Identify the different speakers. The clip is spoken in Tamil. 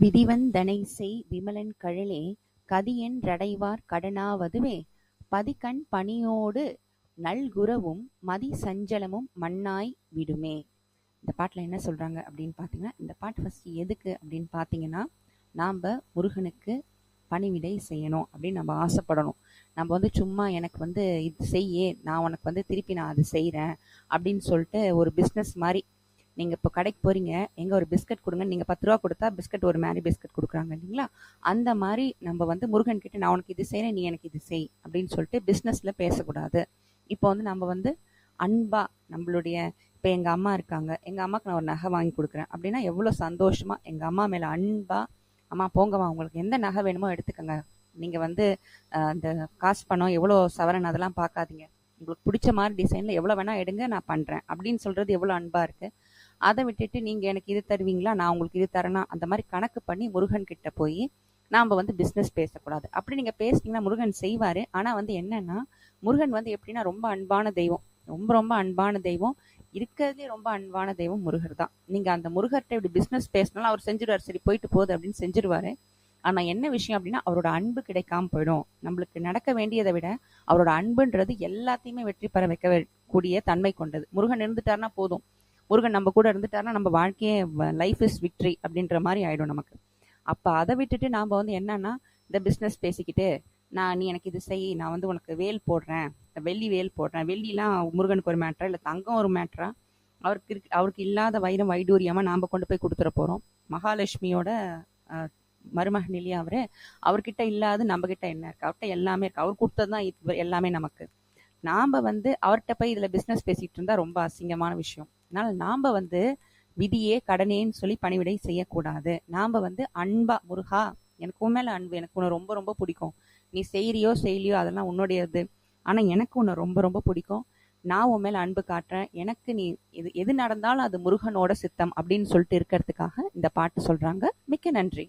Speaker 1: விதிவந்தனை செய் விமலன் கழலே கதியென் றடைவார் கடனாவதுவே பதிகண் பணியோடு நல்குரவும் மதி சஞ்சலமும் மண்ணாய் விடுமே. இந்த பாட்டில் என்ன சொல்கிறாங்க அப்படின்னு பார்த்தீங்கன்னா இந்த பாட்டு ஃபஸ்ட்டு எதுக்கு அப்படின்னு பார்த்தீங்கன்னா நாம் முருகனுக்கு பணிவிடை செய்யணும் அப்படின்னு நம்ம ஆசைப்படணும். நம்ம வந்து சும்மா எனக்கு வந்து இது செய்யே நான் உனக்கு வந்து திருப்பி நான் அது செய்கிறேன் அப்படின்னு சொல்லிட்டு ஒரு பிஸ்னஸ் மாதிரி நீங்கள் இப்போ கடைக்கு போகிறீங்க எங்கே ஒரு பிஸ்கட் கொடுங்க நீங்கள் பத்து ரூபா கொடுத்தா பிஸ்கட் ஒரு மாதிரி பிஸ்கட் கொடுக்குறாங்க இல்லைங்களா? அந்த மாதிரி நம்ம வந்து முருகன் கிட்ட நான் உனக்கு இது செய்கிறேன் நீ எனக்கு இது செய் அப்படின்னு சொல்லிட்டு பிஸ்னஸில் பேசக்கூடாது. இப்போ வந்து நம்ம வந்து அன்பா நம்மளுடைய இப்போ எங்கள் அம்மா இருக்காங்க எங்கள் அம்மாவுக்கு நான் ஒரு நகை வாங்கி கொடுக்குறேன் அப்படின்னா எவ்வளோ சந்தோஷமாக எங்கள் அம்மா மேலே அன்பா அம்மா போங்கம்மா உங்களுக்கு எந்த நகை வேணுமோ எடுத்துக்கோங்க. நீங்கள் வந்து அந்த காசு பணம் எவ்வளோ சவரன் அதெல்லாம் பார்க்காதீங்க. உங்களுக்கு பிடிச்ச மாதிரி டிசைனில் எவ்வளோ வேணால் எடுங்க நான் பண்ணுறேன் அப்படின்னு சொல்கிறது எவ்வளோ அன்பாக இருக்குது அதை விட்டுட்டு நீங்கள் எனக்கு இது தருவீங்களா? நான் உங்களுக்கு இது தரேனா? அந்த மாதிரி கணக்கு பண்ணி முருகன் கிட்ட போய் நாம் வந்து பிஸ்னஸ் பேசக்கூடாது. அப்படி நீங்கள் பேசினீங்கன்னா முருகன் செய்வார். ஆனால் வந்து என்னென்னா முருகன் வந்து எப்படின்னா ரொம்ப அன்பான தெய்வம். ரொம்ப ரொம்ப அன்பான தெய்வம். இருக்கிறதுலே ரொம்ப அன்பான தெய்வம் முருகர் தான். நீங்கள் அந்த முருகர்கிட்ட இப்படி பிஸ்னஸ் பேசினாலும் அவர் செஞ்சிருவார். சரி போயிட்டு போகுது அப்படின்னு செஞ்சிருவாரு. ஆனால் என்ன விஷயம் அப்படின்னா அவரோட அன்பு கிடைக்காம போயிடும். நம்மளுக்கு நடக்க வேண்டியதை விட அவரோட அன்புன்றது எல்லாத்தையுமே வெற்றி பெற வைக்க கூடிய தன்மை கொண்டது. முருகன் இருந்துட்டாருன்னா போதும். முருகன் நம்ம கூட இருந்துட்டாருன்னா நம்ம வாழ்க்கையே லைஃப் இஸ் விக்ட்ரி அப்படின்ற மாதிரி ஆயிடும் நமக்கு. அப்போ அதை விட்டுட்டு நாம் வந்து என்னன்னா இந்த பிஸ்னஸ் பேசிக்கிட்டு நான் நீ எனக்கு இது செய் நான் வந்து உனக்கு வேல் போடுறேன் வெள்ளி வேல் போடுறேன் வெள்ளிலாம் முருகனுக்கு ஒரு மேட்ரா இல்லை தங்கம் ஒரு மேட்ரா அவருக்கு இருக்கு அவருக்கு இல்லாத வைரம் வைடூரியமாக நாம் கொண்டு போய் கொடுத்துட போகிறோம் மகாலட்சுமியோட மருமகன் இல்லையா அவர் அவர்கிட்ட இல்லாத நம்மக்கிட்ட என்ன இருக்கு? அவர்கிட்ட எல்லாமே இருக்குது அவர் கொடுத்தது தான் எல்லாமே நமக்கு. நாம் வந்து அவர்கிட்ட போய் இதில் பிஸ்னஸ் பேசிகிட்டு இருந்தால் ரொம்ப அசிங்கமான விஷயம். அதனால் நாம் வந்து விதியே கடனேன்னு சொல்லி பணிவிடை செய்யக்கூடாது. நாம் வந்து அன்பா முருகா எனக்கு உன் மேலே அன்பு எனக்கு உன்னை ரொம்ப ரொம்ப பிடிக்கும். நீ செய்கிறியோ செய்யலையோ அதெல்லாம் உன்னுடையது. ஆனால் எனக்கு உன்னை ரொம்ப ரொம்ப பிடிக்கும். நான் உன் மேலே அன்பு காட்டுறேன். எனக்கு நீ எது எது நடந்தாலும் அது முருகனோட சித்தம் அப்படின்னு சொல்லிட்டு இருக்கிறதுக்காக இந்த பாட்டு சொல்கிறாங்க மிக்க நன்றி.